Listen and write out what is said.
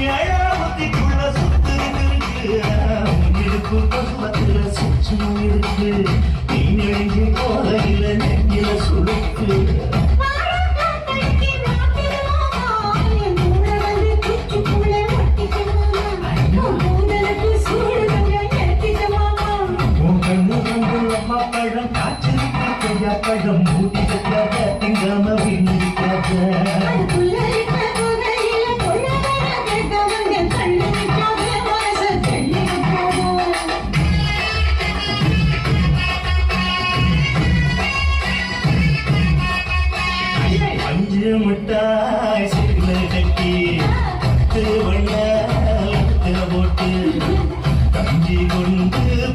பழம் காய்ச்சல் இருக்கு இடுப்பு பசுவத்துல சுச்சும் இருக்கு பழம் பத்து முட்டாய் சிறுல கட்டி பத்து போட்டு கஞ்சி கொண்டு